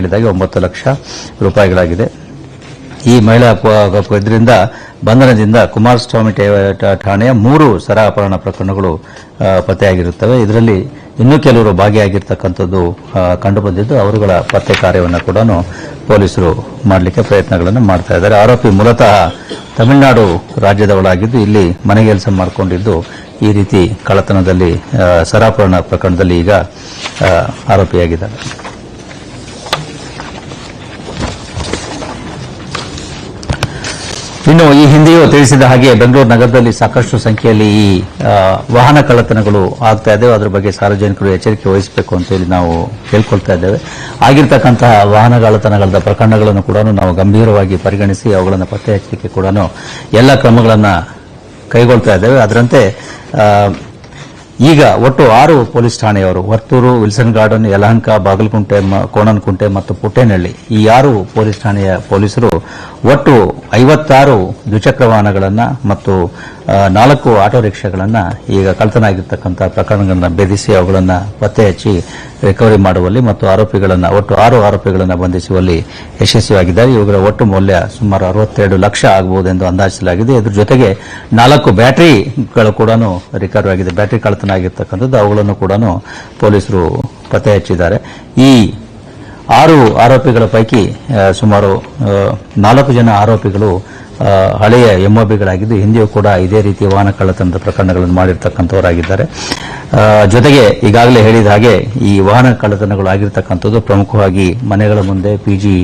ಹೇಳಿದಾಗೆ ಒಂಬತ್ತು ಲಕ್ಷ ರೂಪಾಯಿಗಳಾಗಿದೆ. ಈ ಮಹಿಳಾ ಇದರಿಂದ ಬಂಧನದಿಂದ ಕುಮಾರಸ್ವಾಮಿ ಠಾಣೆಯ ಮೂರು ಸರ ಅಪಹರಣ ಪ್ರಕರಣಗಳು ಪತ್ತೆಯಾಗಿರುತ್ತವೆ. ಇದರಲ್ಲಿ ಇನ್ನೂ ಕೆಲವರು ಭಾಗಿಯಾಗಿರ್ತಕ್ಕಂಥದ್ದು ಕಂಡುಬಂದಿದ್ದು ಅವರುಗಳ ಪತ್ತೆ ಕಾರ್ಯವನ್ನು ಕೂಡ ಪೊಲೀಸರು ಮಾಡಲಿಕ್ಕೆ ಪ್ರಯತ್ನಗಳನ್ನು ಮಾಡ್ತಾ ಇದ್ದಾರೆ. ಆರೋಪಿ ಮೂಲತಃ ತಮಿಳುನಾಡು ರಾಜ್ಯದವಳಾಗಿದ್ದು ಇಲ್ಲಿ ಮನೆಗೆಲಸ ಮಾಡಿಕೊಂಡಿದ್ದು ಈ ರೀತಿ ಕಳ್ಳತನದಲ್ಲಿ ಆ, ಸರಾಪಹರಣ ಪ್ರಕರಣದಲ್ಲಿ ಈಗ ಆರೋಪಿಯಾಗಿದ್ದಾರೆ ಇನ್ನು ಈ ಹಿಂದೆಯೂ ತಿಳಿಸಿದ ಹಾಗೆ ಬೆಂಗಳೂರು ನಗರದಲ್ಲಿ ಸಾಕಷ್ಟು ಸಂಖ್ಯೆಯಲ್ಲಿ ಈ ವಾಹನ ಕಳ್ಳತನಗಳು ಆಗ್ತಾ ಇದ್ದೇವೆ. ಅದರ ಬಗ್ಗೆ ಸಾರ್ವಜನಿಕರು ಎಚ್ಚರಿಕೆ ವಹಿಸಬೇಕು ಅಂತ ಹೇಳಿ ನಾವು ಕೇಳ್ಕೊಳ್ತಾ ಇದ್ದೇವೆ. ಆಗಿರ್ತಕ್ಕಂತಹ ವಾಹನ ಕಳ್ಳತನಗಳ ಪ್ರಕರಣಗಳನ್ನು ಕೂಡ ನಾವು ಗಂಭೀರವಾಗಿ ಪರಿಗಣಿಸಿ ಅವುಗಳನ್ನು ಪತ್ತೆ ಹಚ್ಚಲಿಕ್ಕೆ ಕೂಡ ಎಲ್ಲ ಕ್ರಮಗಳನ್ನು ಕೈಗೊಳ್ತಾ ಇದ್ದೇವೆ. ಅದರಂತೆ ಈಗ ಒಟ್ಟು ಆರು ಪೊಲೀಸ್ ಠಾಣೆಯವರು ವರ್ತೂರು, ವಿಲ್ಸನ್ ಗಾರ್ಡನ್, ಯಲಹಂಕ, ಬಾಗಲಕುಂಟೆ ಕೋಣನಕುಂಟೆ ಮತ್ತು ಪುಟ್ಟೇನಹಳ್ಳಿ ಈ ಆರು ಪೊಲೀಸ್ ಠಾಣೆಯ ಪೊಲೀಸರು ಒಟ್ಟು ಐವತ್ತಾರು ದ್ವಿಚಕ್ರ ವಾಹನಗಳನ್ನು ಮತ್ತು ನಾಲ್ಕು ಆಟೋ ರಿಕ್ಷಾಗಳನ್ನು ಈಗ ಕಳತನಾಗಿರ್ತಕ್ಕಂಥ ಪ್ರಕರಣಗಳನ್ನು ಭೇದಿಸಿ ಅವುಗಳನ್ನು ಪತ್ತೆ ಹಚ್ಚಿ ರಿಕವರಿ ಮಾಡುವಲ್ಲಿ ಮತ್ತು ಆರೋಪಿಗಳನ್ನು ಒಟ್ಟು ಆರು ಆರೋಪಿಗಳನ್ನು ಬಂಧಿಸುವಲ್ಲಿ ಯಶಸ್ವಿಯಾಗಿದ್ದಾರೆ. ಇವುಗಳ ಒಟ್ಟು ಮೌಲ್ಯ ಸುಮಾರು ಅರವತ್ತೆರಡು ಲಕ್ಷ ಆಗಬಹುದು ಎಂದು ಅಂದಾಜಿಸಲಾಗಿದೆ. ಇದರ ಜೊತೆಗೆ ನಾಲ್ಕು ಬ್ಯಾಟರಿಗಳು ಕೂಡ ರಿಕವರಿ ಆಗಿದೆ. ಬ್ಯಾಟರಿ ಕಳ್ಳತನ ಆಗಿರ್ತಕ್ಕಂಥದ್ದು ಅವುಗಳನ್ನು ಕೂಡ ಪೊಲೀಸರು ಪತ್ತೆ ಹಚ್ಚಿದ್ದಾರೆ. ಈ ಆರು ಆರೋಪಿಗಳ ಪೈಕಿ ಸುಮಾರು ನಾಲ್ಕು ಜನ ಆರೋಪಿಗಳು ಹಳೆಯ ಎಂಒಬಿಗಳಾಗಿದ್ದು, ಹಿಂದೆಯೂ ಕೂಡ ಇದೇ ರೀತಿಯ ವಾಹನ ಕಳ್ಳತನದ ಪ್ರಕರಣಗಳನ್ನು ಮಾಡಿರ್ತಕ್ಕಂಥವರಾಗಿದ್ದಾರೆ. ಜೊತೆಗೆ ಈಗಾಗಲೇ ಹೇಳಿದ ಹಾಗೆ ಈ ವಾಹನ ಕಳ್ಳತನಗಳು ಆಗಿರ್ತಕ್ಕಂಥದ್ದು ಪ್ರಮುಖವಾಗಿ ಮನೆಗಳ ಮುಂದೆ ಪಿಜಿ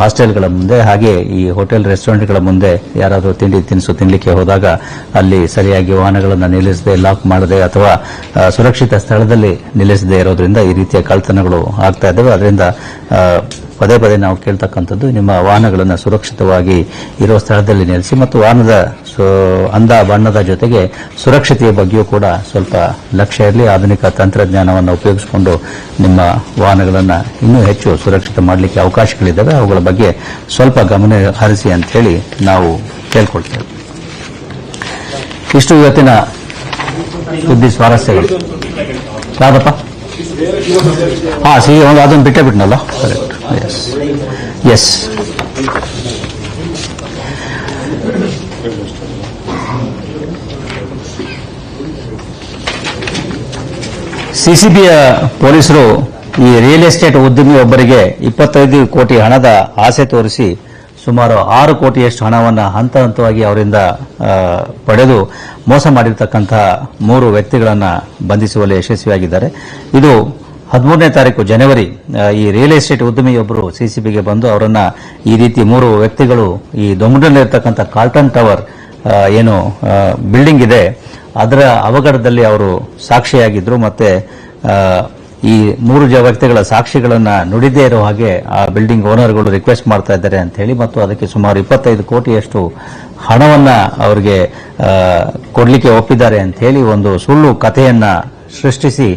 ಹಾಸ್ಟೆಲ್ಗಳ ಮುಂದೆ, ಹಾಗೆ ಈ ಹೋಟೆಲ್, ರೆಸ್ಟೋರೆಂಟ್ಗಳ ಮುಂದೆ ಯಾರಾದರೂ ತಿಂಡಿ ತಿನಿಸು ತಿನ್ನಲಿಕ್ಕೆ ಹೋದಾಗ ಅಲ್ಲಿ ಸರಿಯಾಗಿ ವಾಹನಗಳನ್ನು ನಿಲ್ಲಿಸದೆ, ಲಾಕ್ ಮಾಡದೆ ಅಥವಾ ಸುರಕ್ಷಿತ ಸ್ಥಳದಲ್ಲಿ ನಿಲ್ಲಿಸದೆ ಇರೋದ್ರಿಂದ ಈ ರೀತಿಯ ಕಳ್ತನಗಳು ಆಗ್ತಾ ಇದ್ದಾವೆ. ಅದರಿಂದ ಪದೇ ಪದೇ ನಾವು ಕೇಳ್ತಕ್ಕಂಥದ್ದು ನಿಮ್ಮ ವಾಹನಗಳನ್ನು ಸುರಕ್ಷಿತವಾಗಿ ಇರುವ ಸ್ಥಳದಲ್ಲಿ ನಿಲ್ಲಿಸಿ ಮತ್ತು ವಾಹನದ ಅಂದ ಬಣ್ಣದ ಜೊತೆಗೆ ಸುರಕ್ಷತೆಯ ಬಗ್ಗೆಯೂ ಕೂಡ ಸ್ವಲ್ಪ ಲಕ್ಷ್ಯ ಇರಲಿ. ಆಧುನಿಕ ತಂತ್ರಜ್ಞಾನವನ್ನು ಉಪಯೋಗಿಸಿಕೊಂಡು ನಿಮ್ಮ ವಾಹನಗಳನ್ನು ಇನ್ನೂ ಹೆಚ್ಚು ಸುರಕ್ಷಿತ ಮಾಡಲಿಕ್ಕೆ ಅವಕಾಶಗಳಿದ್ದಾವೆ. ಅವುಗಳ ಬಗ್ಗೆ ಸ್ವಲ್ಪ ಗಮನ ಹರಿಸಿ ಅಂತ ಹೇಳಿ ನಾವು ಕೇಳ್ಕೊಳ್ತೇವೆ. ಇಷ್ಟು ಇವತ್ತಿನ ಸುದ್ದಿ ಸ್ವಾರಸ್ಯಗಳು. ಯಾವ್ದಪ್ಪ? ಹಾ ಸಿ ಒಂದು ಅದನ್ನು ಬಿಟ್ಟೇ ಬಿಟ್ನಲ್ಲ? ಕರೆಕ್ಟ್ ಎಸ್ ಎಸ್ ಸಿಸಿಬಿಯ ಪೊಲೀಸರು ಈ ರಿಯಲ್ ಎಸ್ಟೇಟ್ ಉದ್ಯಮಿ ಒಬ್ಬರಿಗೆ ಇಪ್ಪತ್ತೈದು ಕೋಟಿ ಹಣದ ಆಸೆ ತೋರಿಸಿ ಸುಮಾರು ಆರು ಕೋಟಿಯಷ್ಟು ಹಣವನ್ನು ಹಂತ ಹಂತವಾಗಿ ಅವರಿಂದ ಪಡೆದು ಮೋಸ ಮಾಡಿರ್ತಕ್ಕಂತಹ ಮೂರು ವ್ಯಕ್ತಿಗಳನ್ನು ಬಂಧಿಸುವಲ್ಲಿ ಯಶಸ್ವಿಯಾಗಿದ್ದಾರೆ. ಇದು ಹದಿಮೂರನೇ ತಾರೀಕು ಜನವರಿ ಈ ರಿಯಲ್ ಎಸ್ಟೇಟ್ ಉದ್ಯಮಿಯೊಬ್ಬರು ಸಿಸಿಬಿಗೆ ಬಂದು ಅವರನ್ನ ಈ ರೀತಿ ಮೂರು ವ್ಯಕ್ತಿಗಳು ಈ ದೊಂಬಡಲ್ಲಿರ್ತಕ್ಕಂಥ ಕಾರ್ಟನ್ ಟವರ್ ಏನು ಬಿಲ್ಡಿಂಗ್ ಇದೆ. ಅದರ ಅವಘಡದಲ್ಲಿ ಅವರು ಸಾಕ್ಷಿಯಾಗಿದ್ದರು ಮತ್ತೆ ಈ ಮೂರು ವ್ಯಕ್ತಿಗಳ ಸಾಕ್ಷಿಗಳನ್ನ ನುಡಿದೇ ಇರೋ ಹಾಗೆ ಆ ಬಿಲ್ಡಿಂಗ್ ಓನರ್ಗಳು ರಿಕ್ವೆಸ್ಟ್ ಮಾಡ್ತಾ ಇದ್ದಾರೆ ಅಂತ ಹೇಳಿ ಮತ್ತು ಅದಕ್ಕೆ ಸುಮಾರು ಇಪ್ಪತ್ತೈದು ಕೋಟಿಯಷ್ಟು ಹಣವನ್ನ ಅವರಿಗೆ ಕೊಡಲಿಕ್ಕೆ ಒಪ್ಪಿದ್ದಾರೆ ಅಂತ ಹೇಳಿ ಒಂದು ಸುಳ್ಳು ಕಥೆಯನ್ನ ಸೃಷ್ಟಿಸಿ,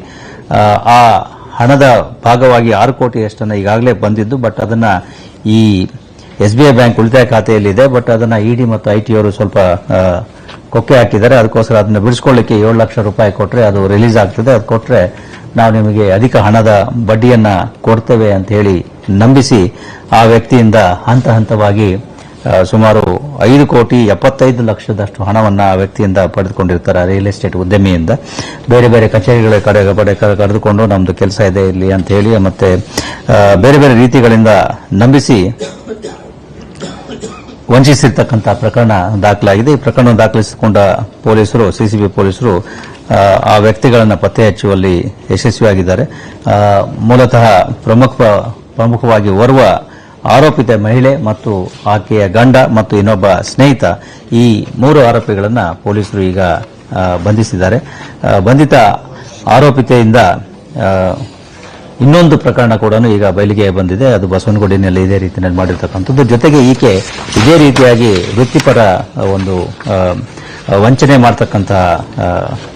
ಆ ಹಣದ ಭಾಗವಾಗಿ ಆರು ಕೋಟಿಯಷ್ಟನ್ನು ಈಗಾಗಲೇ ಬಂದಿದ್ದು. ಬಟ್ ಅದನ್ನು ಈ ಎಸ್ ಬಿ ಐ ಬ್ಯಾಂಕ್ ಉಳಿತಾಯ ಖಾತೆಯಲ್ಲಿದೆ, ಬಟ್ ಅದನ್ನ ಇಡಿ ಮತ್ತು ಐ ಟಿ ಅವರು ಸ್ವಲ್ಪ ಕೊಕ್ಕೆ ಹಾಕಿದ್ದಾರೆ. ಅದಕ್ಕೋಸ್ಕರ ಅದನ್ನ ಬಿಡಿಸ್ಕೊಳ್ಳಿಕ್ಕೆ ಏಳು ಲಕ್ಷ ರೂಪಾಯಿ ಕೊಟ್ಟರೆ ಅದು ರಿಲೀಸ್ ಆಗ್ತದೆ. ಅದು ಕೊಟ್ಟರೆ ನಾವು ನಿಮಗೆ ಅಧಿಕ ಹಣದ ಬಡ್ಡಿಯನ್ನ ಕೊಡ್ತೇವೆ ಅಂತ ಹೇಳಿ ನಂಬಿಸಿ ಆ ವ್ಯಕ್ತಿಯಿಂದ ಹಂತ ಹಂತವಾಗಿ ಸುಮಾರು ಐದು ಕೋಟಿ ಎಪ್ಪತ್ತೈದು ಲಕ್ಷದಷ್ಟು ಹಣವನ್ನು ಆ ವ್ಯಕ್ತಿಯಿಂದ ಪಡೆದುಕೊಂಡಿರ್ತಾರೆ ರಿಯಲ್ ಎಸ್ಟೇಟ್ ಉದ್ಯಮಿಯಿಂದ. ಬೇರೆ ಬೇರೆ ಕಚೇರಿಗಳ ಕಡೆ ಕಡೆ ಕರೆ- ಕರೆದುಕೊಂಡು ನಮ್ದು ಕೆಲಸ ಇದೆ ಇಲ್ಲಿ ಅಂತ ಹೇಳಿ ಮತ್ತೆ ಬೇರೆ ಬೇರೆ ರೀತಿಗಳಿಂದ ನಂಬಿಸಿ ವಂಚಿಸಿರ್ತಕ್ಕಂಥ ಪ್ರಕರಣ ದಾಖಲಾಗಿದೆ. ಈ ಪ್ರಕರಣ ದಾಖಲಿಸಿಕೊಂಡ ಪೊಲೀಸರು ಸಿಸಿಬಿ ಪೊಲೀಸರು ಆ, ವ್ಯಕ್ತಿಗಳನ್ನು ಪತ್ತೆ ಹಚ್ಚುವಲ್ಲಿ ಯಶಸ್ವಿಯಾಗಿದ್ದಾರೆ. ಮೂಲತಃ ಪ್ರಮುಖ ಪ್ರಮುಖವಾಗಿ ಓರ್ವ ಆರೋಪಿತ ಮಹಿಳೆ ಮತ್ತು ಆಕೆಯ ಗಂಡ ಮತ್ತು ಇನ್ನೊಬ್ಬ ಸ್ನೇಹಿತ ಈ ಮೂರು ಆರೋಪಿಗಳನ್ನು ಪೊಲೀಸರು ಈಗ ಬಂಧಿಸಿದ್ದಾರೆ. ಬಂಧಿತ ಆರೋಪಿತೆಯಿಂದ ಇನ್ನೊಂದು ಪ್ರಕರಣ ಕೂಡ ಈಗ ಬಯಲಿಗೆ ಬಂದಿದೆ. ಅದು ಬಸವನಗುಡಿನಲ್ಲಿ ಇದೇ ರೀತಿಯಲ್ಲಿ ಮಾಡಿರ್ತಕ್ಕಂಥದ್ದು ಜೊತೆಗೆ ಈಕೆ ಇದೇ ರೀತಿಯಾಗಿ ವೃತ್ತಿಪರ ಒಂದು ವಂಚನೆ ಮಾಡ್ತಕ್ಕಂತಹ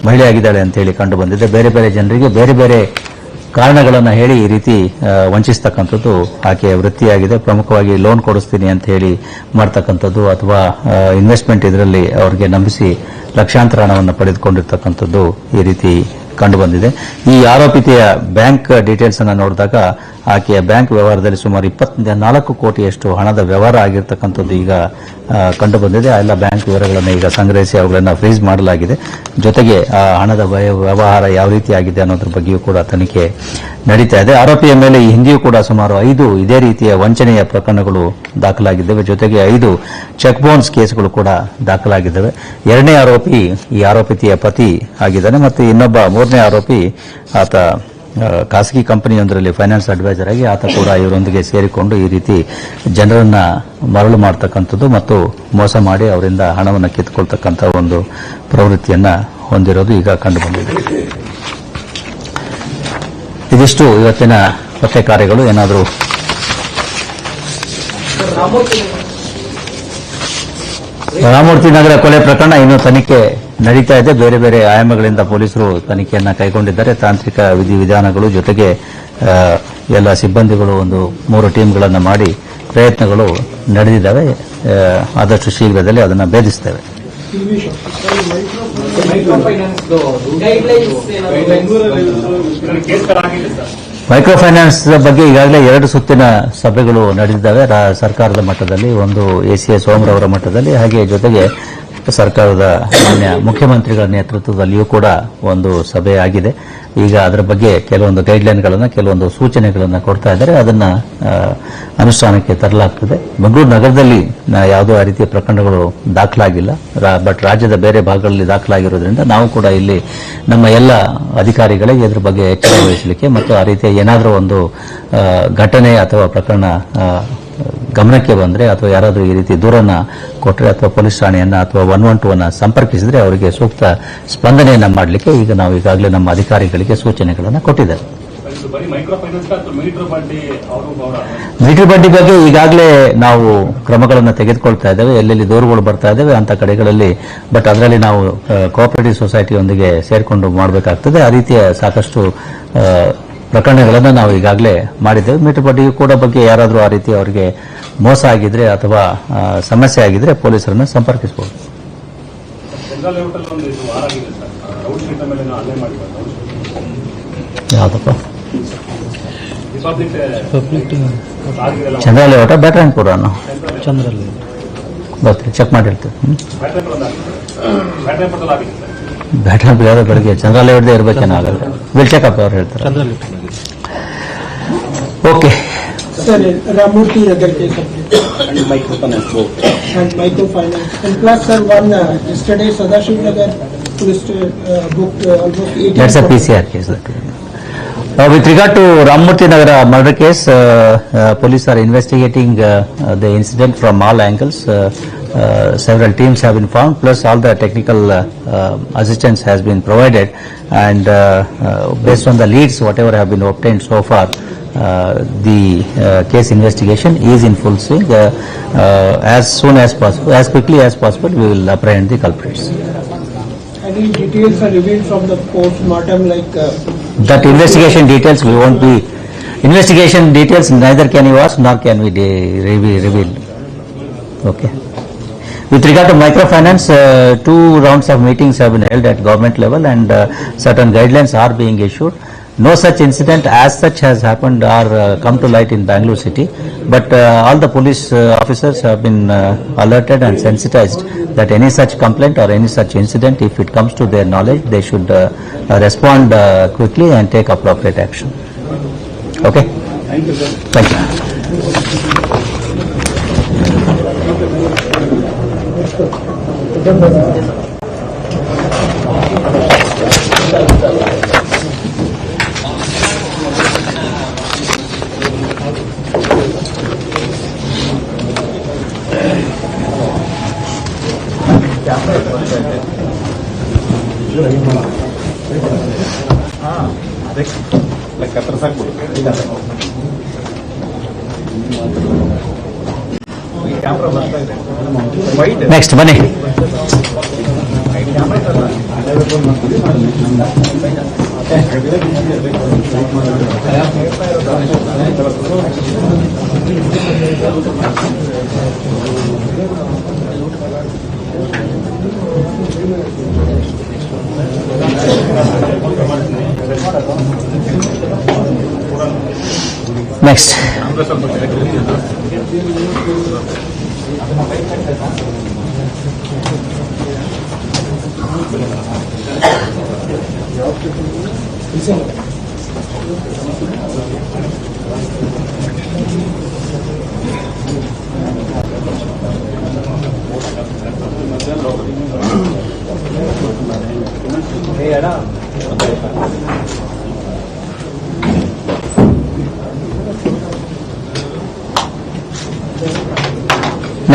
ಮಹಿಳೆಯಾಗಿದ್ದಾಳೆ ಅಂತ ಹೇಳಿ ಕಂಡು ಬಂದಿದೆ. ಬೇರೆ ಬೇರೆ ಜನರಿಗೆ ಬೇರೆ ಬೇರೆ ಕಾರಣಗಳನ್ನು ಹೇಳಿ ಈ ರೀತಿ ವಂಚಿಸ್ತಕ್ಕಂಥದ್ದು ಆಕೆಯ ವೃತ್ತಿಯಾಗಿದೆ. ಪ್ರಮುಖವಾಗಿ ಲೋನ್ ಕೊಡಿಸ್ತೀನಿ ಅಂತ ಹೇಳಿ ಮಾಡ್ತಕ್ಕಂಥದ್ದು ಅಥವಾ ಇನ್ವೆಸ್ಟ್ಮೆಂಟ್ ಇದರಲ್ಲಿ ಅವರಿಗೆ ನಂಬಿಸಿ ಲಕ್ಷಾಂತರ ಹಣವನ್ನು ಪಡೆದುಕೊಂಡಿರ್ತಕ್ಕಂಥದ್ದು ಈ ರೀತಿ ಕಂಡು ಬಂದಿದೆ ಈ ಆರೋಪಿತೆಯ ಬ್ಯಾಂಕ್ ಡೀಟೇಲ್ಸ್ ಅನ್ನು ನೋಡಿದಾಗ ಆಕೆಯ ಬ್ಯಾಂಕ್ ವ್ಯವಹಾರದಲ್ಲಿ ಸುಮಾರು ಇಪ್ಪತ್ತ ನಾಲ್ಕು ಕೋಟಿಯಷ್ಟು ಹಣದ ವ್ಯವಹಾರ ಆಗಿರ್ತಕ್ಕಂಥದ್ದು ಈಗ ಕಂಡು ಬಂದಿದೆ ಆ ಎಲ್ಲ ಬ್ಯಾಂಕ್ ವಿವರಗಳನ್ನು ಈಗ ಸಂಗ್ರಹಿಸಿ ಅವುಗಳನ್ನು ಫ್ರೀಜ್ ಮಾಡಲಾಗಿದೆ. ಜೊತೆಗೆ, ಆ, ಹಣದ ವ್ಯ- ವ್ಯವಹಾರ ಯಾವ ರೀತಿ ಆಗಿದೆ ಅನ್ನೋದ್ರ ಬಗ್ಗೆಯೂ ಕೂಡ ತನಿಖೆ ನಡೀತಾ ಇದೆ. ಆರೋಪಿಯ ಮೇಲೆ ಈ ಹಿಂದೆಯೂ ಕೂಡ ಸುಮಾರು ಐದು ಇದೇ ರೀತಿಯ ವಂಚನೆಯ ಪ್ರಕರಣಗಳು ದಾಖಲಾಗಿದ್ದಾವೆ. ಜೊತೆಗೆ ಐದು ಚೆಕ್ ಬೌನ್ಸ್ ಕೇಸ್ಗಳು ಕೂಡ ದಾಖಲಾಗಿದ್ದಾವೆ. ಎರಡನೇ ಆರೋಪಿ ಈ ಆರೋಪಿತಿಯ ಪತಿ ಆಗಿದ್ದಾನೆ. ಮತ್ತು ಇನ್ನೊಬ್ಬ ಮೂರನೇ ಆರೋಪಿ ಆತ ಖಾಸಗಿ ಕಂಪನಿಯೊಂದರಲ್ಲಿ ಫೈನಾನ್ಸ್ ಅಡ್ವೈಸರ್ ಆಗಿ ಆತ ಕೂಡ ಇವರೊಂದಿಗೆ ಸೇರಿಕೊಂಡು ಈ ರೀತಿ ಜನರನ್ನ ಮರಳು ಮಾಡತಕ್ಕಂಥದ್ದು ಮತ್ತು ಮೋಸ ಮಾಡಿ ಅವರಿಂದ ಹಣವನ್ನು ಕಿತ್ತುಕೊಳ್ತಕ್ಕಂಥ ಒಂದು ಪ್ರವೃತ್ತಿಯನ್ನ ಹೊಂದಿರೋದು ಈಗ ಕಂಡು ಬಂದಿದೆ ಇದಿಷ್ಟು ಇವತ್ತಿನ ಪತ್ತೆ ಕಾರ್ಯಗಳು ಏನಾದರೂ ರಾಮಮೂರ್ತಿ ನಗರ ಕೊಲೆ ಪ್ರಕರಣ ಇನ್ನೂ ತನಿಖೆ ನಡೀತಾ ಇದೆ. ಬೇರೆ ಬೇರೆ ಆಯಾಮಗಳಿಂದ ಪೊಲೀಸರು ತನಿಖೆಯನ್ನು ಕೈಗೊಂಡಿದ್ದಾರೆ. ತಾಂತ್ರಿಕ ವಿಧಿವಿಧಾನಗಳು ಜೊತೆಗೆ ಎಲ್ಲ ಸಿಬ್ಬಂದಿಗಳು ಒಂದು ಮೂರು ಟೀಮ್ಗಳನ್ನು ಮಾಡಿ ಪ್ರಯತ್ನಗಳು ನಡೆದಿದ್ದಾವೆ. ಆದಷ್ಟು ಶೀಘ್ರದಲ್ಲಿ ಅದನ್ನು ಭೇದಿಸ್ತೇವೆ. ಮೈಕ್ರೋ ಫೈನಾನ್ಸ್ ಬಗ್ಗೆ ಈಗಾಗಲೇ ಎರಡು ಸುತ್ತಿನ ಸಭೆಗಳು ನಡೆದಿದ್ದಾವೆ. ಸರ್ಕಾರದ ಮಟ್ಟದಲ್ಲಿ, ಒಂದು ಎಸಿಎಸ್ ಸೋಮರವರ ಮಟ್ಟದಲ್ಲಿ, ಹಾಗೆ ಜೊತೆಗೆ ಸರ್ಕಾರದ ಮಾನ್ಯ ಮುಖ್ಯಮಂತ್ರಿಗಳ ನೇತೃತ್ವದಲ್ಲಿಯೂ ಕೂಡ ಒಂದು ಸಭೆ ಆಗಿದೆ. ಈಗ ಅದರ ಬಗ್ಗೆ ಕೆಲವೊಂದು ಗೈಡ್ಲೈನ್ಗಳನ್ನು ಕೆಲವೊಂದು ಸೂಚನೆಗಳನ್ನು ಕೊಡ್ತಾ ಇದ್ದಾರೆ. ಅದನ್ನ ಅನುಷ್ಠಾನಕ್ಕೆ ತರಲಾಗ್ತದೆ. ಬೆಂಗಳೂರು ನಗರದಲ್ಲಿ ಯಾವುದೋ ಆ ರೀತಿಯ ಪ್ರಕರಣಗಳು ದಾಖಲಾಗಿಲ್ಲ. ಬಟ್ ರಾಜ್ಯದ ಬೇರೆ ಭಾಗಗಳಲ್ಲಿ ದಾಖಲಾಗಿರೋದ್ರಿಂದ ನಾವು ಕೂಡ ಇಲ್ಲಿ ನಮ್ಮ ಎಲ್ಲ ಅಧಿಕಾರಿಗಳಿಗೆ ಇದರ ಬಗ್ಗೆ ಎಚ್ಚರ ವಹಿಸಲಿಕ್ಕೆ ಮತ್ತು ಆ ರೀತಿಯ ಏನಾದರೂ ಒಂದು ಘಟನೆ ಅಥವಾ ಪ್ರಕರಣ ಗಮನಕ್ಕೆ ಬಂದರೆ ಅಥವಾ ಯಾರಾದರೂ ಈ ರೀತಿ ದೂರನ್ನ ಕೊಟ್ಟರೆ ಅಥವಾ ಪೊಲೀಸ್ ಠಾಣೆಯನ್ನು ಅಥವಾ ಒನ್ ಒನ್ ಟು ಅನ್ನು ಸಂಪರ್ಕಿಸಿದರೆ ಅವರಿಗೆ ಸೂಕ್ತ ಸ್ಪಂದನೆಯನ್ನು ಮಾಡಲಿಕ್ಕೆ ಈಗ ನಾವು ಈಗಾಗಲೇ ನಮ್ಮ ಅಧಿಕಾರಿಗಳಿಗೆ ಸೂಚನೆಗಳನ್ನು ಕೊಟ್ಟಿದ್ದಾರೆ ಮೀಟರ್ ಬಡ್ಡಿ ಬಗ್ಗೆ ಈಗಾಗಲೇ ನಾವು ಕ್ರಮಗಳನ್ನು ತೆಗೆದುಕೊಳ್ತಾ ಇದ್ದೇವೆ. ಎಲ್ಲೆಲ್ಲಿ ದೂರುಗಳು ಬರ್ತಾ ಇದ್ದೇವೆ ಅಂತ ಕಡೆಗಳಲ್ಲಿ ಬಟ್ ಅದರಲ್ಲಿ ನಾವು ಕೋಆಪರೇಟಿವ್ ಸೊಸೈಟಿಯೊಂದಿಗೆ ಸೇರಿಕೊಂಡು ಮಾಡಬೇಕಾಗ್ತದೆ. ಆ ರೀತಿಯ ಸಾಕಷ್ಟು ಪ್ರಕರಣಗಳನ್ನು ನಾವು ಈಗಾಗಲೇ ಮಾಡಿದ್ದೇವೆ. ಮೀಟರ್ ಬಡ್ಡಿ ಕೂಡ ಬಗ್ಗೆ ಯಾರಾದರೂ ಆ ರೀತಿ ಅವರಿಗೆ ಮೋಸ ಆಗಿದ್ರೆ ಅಥವಾ ಸಮಸ್ಯೆ ಆಗಿದ್ರೆ ಪೊಲೀಸರನ್ನು ಸಂಪರ್ಕಿಸಬಹುದು. ಓಟ ಯಾವುದಪ್ಪ? ಚಂದ್ರ ಲೇಔಟ ಬ್ಯಾಟ್ರಾಯನ್ಪುರ ಬರ್ತೀವಿ ಚೆಕ್ ಮಾಡಿ ಹೇಳ್ತೀವಿ ಹ್ಮ್? ಬ್ಯಾಟ್ರಿ ಪಡೋದು ಆಗಿದೆ ಬ್ಯಾಟ್ರಿ ಪಡೋದು ಆಗಿದೆ ಸರ್. ಬ್ಯಾಟ್ರಾಯನ್ಪುರ ಯಾವುದೋ ಬೆಳಗ್ಗೆ. ಚಂದ್ರ ಲೇಔಟ್ದೇ ಇರಬೇಕೇನಾಗಲ್ಲ ವಿಲ್ ಅಪ್ ಅವ್ರು ಹೇಳ್ತಾರೆ. Okay, Sorry, Ramurthy other case and microfinance board. and microfinance. And plus, sir, one uh, yesterday Sadashiv Nagar tourist uh, booked uh, 18. that's a PCR case. that- uh, with regard to Ramurthy Nagar murder case, police are investigating the incident from all angles. Several teams have been formed, plus all the technical assistance has been provided. And based on the leads, whatever have been obtained so far, the uh, case investigation is in full swing. Uh, uh, As soon as possible, as quickly as possible, we will apprehend the culprits. Any details are revealed from the post-mortem like uh, That investigation details we won't be, investigation details neither can you ask nor can we reveal. Okay. With regard to microfinance, uh, two rounds of meetings have been held at government level and uh, certain guidelines are being issued. No such incident as such has happened or uh, come to light in Bangalore city, but uh, all the police uh, officers have been uh, alerted and sensitized that any such complaint or any such incident, if it comes to their knowledge, they should uh, uh, respond uh, quickly and take appropriate action. Okay? Thank you. Thank you. la catraza next Bunny Thank you. Next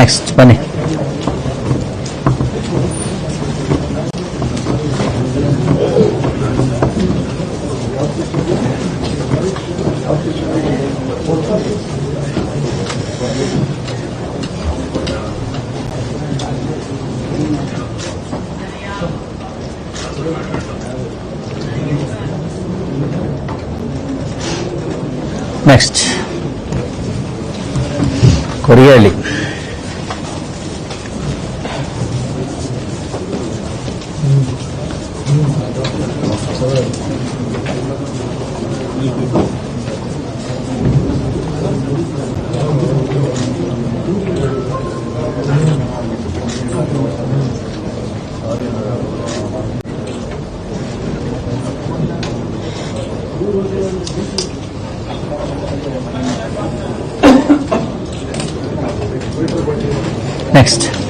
Next పని next కొరియాలి Next.